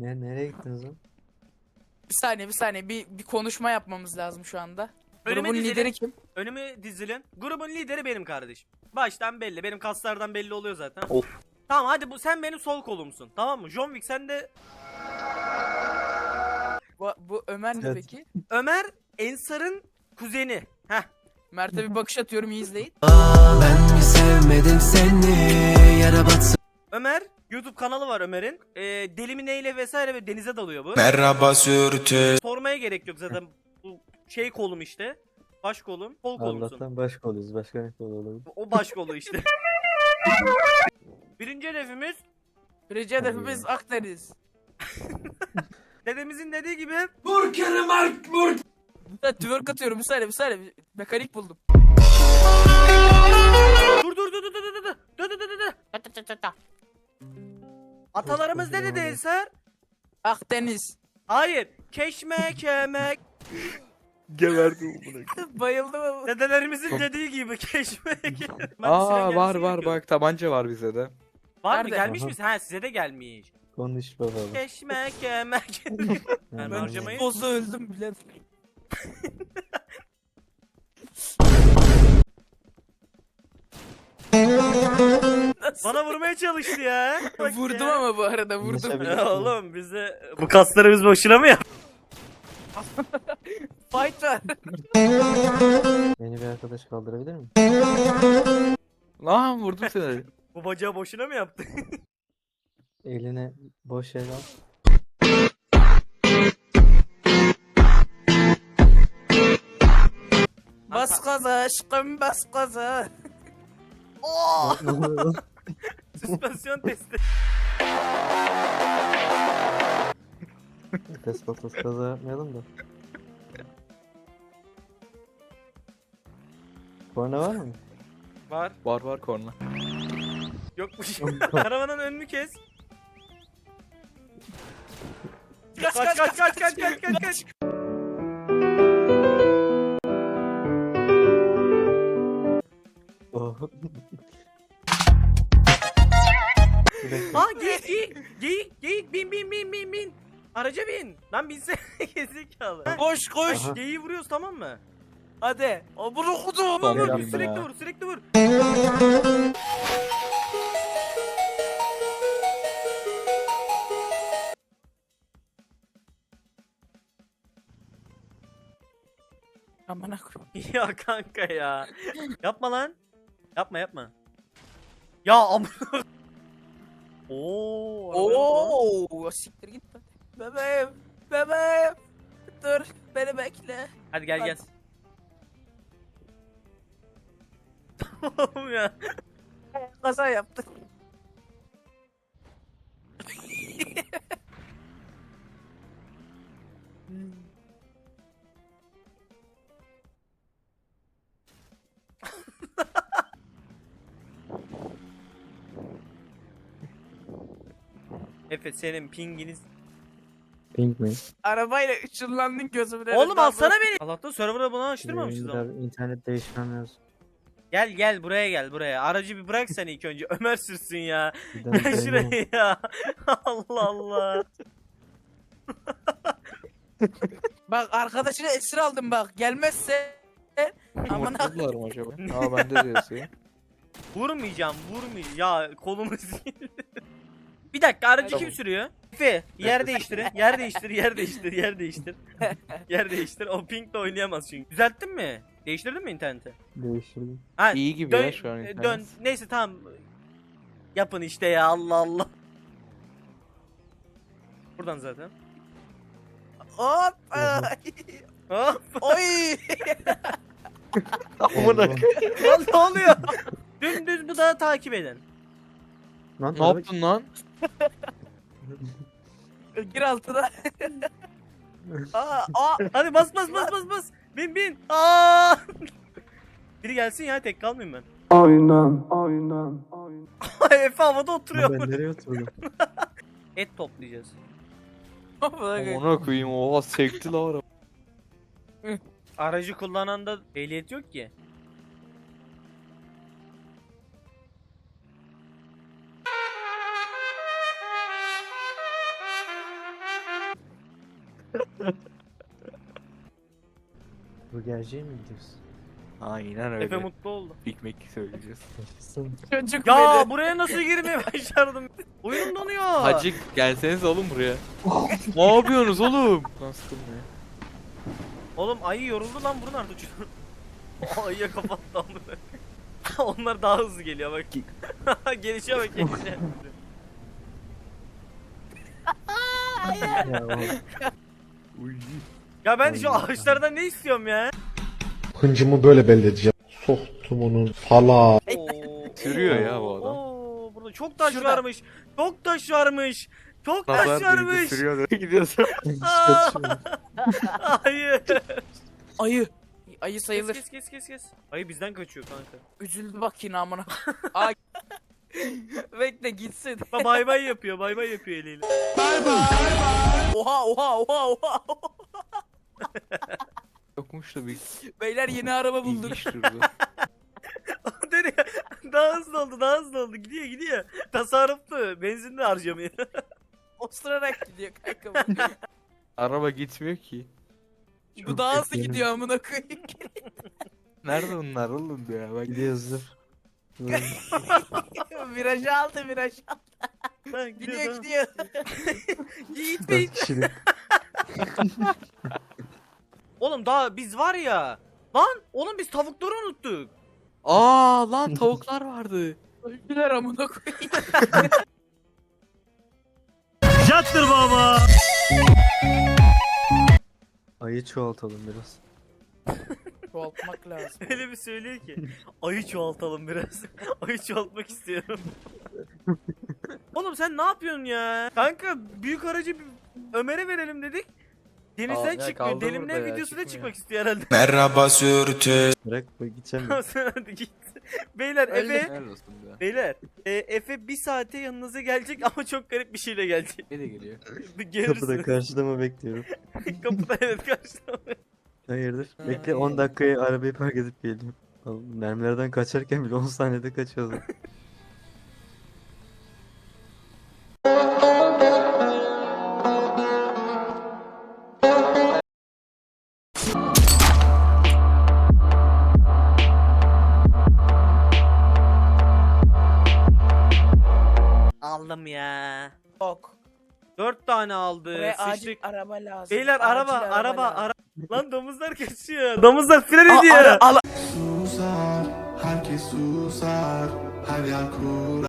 Ne, nereye gittiniz lan? Bir saniye bir saniye bir, bir konuşma yapmamız lazım şu anda. Önüme Grubun dizilin. lideri kim? Önümü dizilin. Grubun lideri benim kardeşim. Baştan belli. Benim kaslardan belli oluyor zaten. Of. Tamam hadi bu sen benim sol kolumsun. Tamam mı? John Wick sen de Bu, bu Ömer mi Evet. peki? Ömer Ensar'ın kuzeni. Heh. Mert'e bir bakış atıyorum iyi izleyin. Ben mi sevmedim seni yara batsın Ömer YouTube kanalı var Ömer'in. Ee, delimi neyle vesaire ve denize dalıyor bu. Merhaba sürtü Sormaya gerek yok zaten. Bu şey kolum işte. Baş kolum. Kol kolumsun. Allah'tan baş koluyuz. Başka ne kolu olabilir? O baş kolu işte. Birinci hedefimiz Birinci hedefimiz Akdeniz. dedemizin dediği gibi Vur kere mark vur Ben twerk atıyorum bir saniye bir saniye. Bir Mekanik buldum. dur dur dur dur dur dur dur dur dur dur dur. Atalarımız ne dedi Ensar? Akdeniz. Hayır. Keşme kemek. Geberdim bunu. Bayıldım. Dedelerimizin dediği gibi keşme kemek. Aa var var bak tabanca var bize de. Var mı gelmiş Aha. mi? Ha size de gelmiş. Konuş bakalım. Keşme kemek. Ben harcamayı- Bozda öldüm bile. Bana vurmaya çalıştı ya. Bak vurdum ya. ama bu arada vurdum. Ya oğlum bize bu kasları biz boşuna mı yap? Fight var. Beni bir arkadaş kaldırabilir mi? Lan vurdum seni. Bu bacağı boşuna mı yaptı? Eline boş el al. Bas gaza aşkım bas gaza. Lan? Süspansiyon testi. Test patlas kaza yapmayalım da. Korna var mı? Var. Var var korna. Yokmuş. Karavanın önünü kes. Kaç Kaç kaç kaç kaç kaç kaç geyik geyik bin bin bin bin bin. Araca bin. Lan binse gezekalı. Koş koş. Aha. Geyiği vuruyoruz tamam mı? Hadi. O bunu kudu. Vur Tamam, vur sürekli ya. vur sürekli vur. Aman ya kanka ya. Yapma lan. Yapma yapma. Ya am. Oo. Oo, siktir git. be. Bebeğim, bebeğim. Dur, beni bekle. Hadi gel gel. Hadi. Oğlum ya. Kaza yaptı. Efe senin pinginiz. Pink mi? Arabayla ışınlandın önünde. Oğlum alsana beni. Allah'tan server'ı bunu açtırmamışız ama. bir internet değişmem lazım. Gel gel buraya gel buraya. Aracı bir bırak sen ilk önce. Ömer sürsün ya. Gel şuraya ya. Allah Allah. Bak arkadaşını esir aldım bak. Gelmezse aman ak- Vurdular mı acaba? Aa bende diyorsun ya. Vurmayacağım vurmayacağım. Ya kolumu sil. Bir dakika aracı kim sürüyor? Efe yer değiştirin. Yer değiştir, yer değiştir, yer değiştir. yer değiştir. O pink de oynayamaz çünkü. Düzelttin mi? Değiştirdin mi interneti? Değiştirdim. Ha, İyi gibi dön, ya şu an e, internet. Dön. Neyse tamam. Yapın işte ya Allah Allah. Buradan zaten. Hop. Hop. Oy. Amına. Lan ne oluyor? Dümdüz bu dağı takip edin. Lan Ne araba- yaptın lan? Gir altına. aa, aa. Hadi bas bas bas bas bas. Bin bin. Aa! Biri gelsin ya tek kalmayayım ben. Aynen aynen aynen Efe havada oturuyor. Ben nereye oturdum? Et toplayacağız. Amına koyayım oha sekti la araba. Aracı kullananda ehliyet yok ki. Bu gerçeğe mi gidiyorsun? Aynen Efe öyle. mutlu oldu. Ekmek söyleyeceğiz. Çocuk Ya beni. buraya nasıl girmeyi başardım? Oyun donuyor. Hacı gelseniz oğlum buraya. ne yapıyorsunuz oğlum? Lan sıkılmıyor. Oğlum ayı yoruldu lan burun artık. Ayıya kapattı amına. Onlar daha hızlı geliyor bak. gelişe bak gelişe. ya. Ya ben şu ağaçlardan ne istiyorum ya? Hıncımı böyle belli edeceğim. Soktum onun fala. Oo. Sürüyor ya bu adam. Oo, burada çok taş Şurada. varmış. Çok taş varmış. Çok taş varmış. sürüyor. Gidiyorsun. Aa! Ayı. Ayı. Sayılır. kes kes kes kes. Ayı bizden kaçıyor kanka. Üzüldü bak yine amına. Aa. Bekle gitsin. Ba- Bay bay yapıyor, bay bay yapıyor eliyle. Oha oha oha oha. Yokmuş da bir Beyler yeni araba bulduk. ilginç durdu. Dönüyor. Daha hızlı oldu, daha hızlı oldu. Gidiyor, gidiyor. Tasarruflu. Benzin de harcamıyor. Osturarak gidiyor kanka. bu. Araba gitmiyor ki. Bu daha hızlı gidiyor amına koyayım. Nerede bunlar oğlum ya? Bak Gidiyoruz dur. Dur. virajı aldı virajı aldı. Lan Gidiyor lan. gidiyor. Gitmeyin. Dört kişilik. Oğlum daha biz var ya. Lan oğlum biz tavukları unuttuk. Aa lan tavuklar vardı. Öldüler amına koyayım. Yattır baba. Ayı çoğaltalım biraz. Çoğaltmak lazım. Öyle bir söylüyor ki. Ayı çoğaltalım biraz. Ayı çoğaltmak istiyorum. Oğlum sen ne yapıyorsun ya? Kanka büyük aracı Ömer'e verelim dedik. Denizden Aa, ya çıkmıyor. kaldı Delimle burada ya, videosuna çıkmak istiyor herhalde. Merhaba sürtü Bırak bak gideceğim git. Beyler. Efe, ya. beyler e, Efe bir saate yanınıza gelecek ama çok garip bir şeyle gelecek. Ne de geliyor. Bir Kapıda karşılama bekliyorum. Kapıda evet karşıda. Hayırdır? Bekle 10 dakikaya arabayı park edip geliyorum. Oğlum, Mermilerden kaçarken bile 10 saniyede kaçıyordu. Aldım ya. Yok. Dört tane aldı. Buraya acil Sıçtık. araba lazım. Beyler Acil araba araba lazım. araba. Lan domuzlar kaçıyor. Domuzlar fren Aa, ediyor. ara- Susar, herkes susar Her yer kur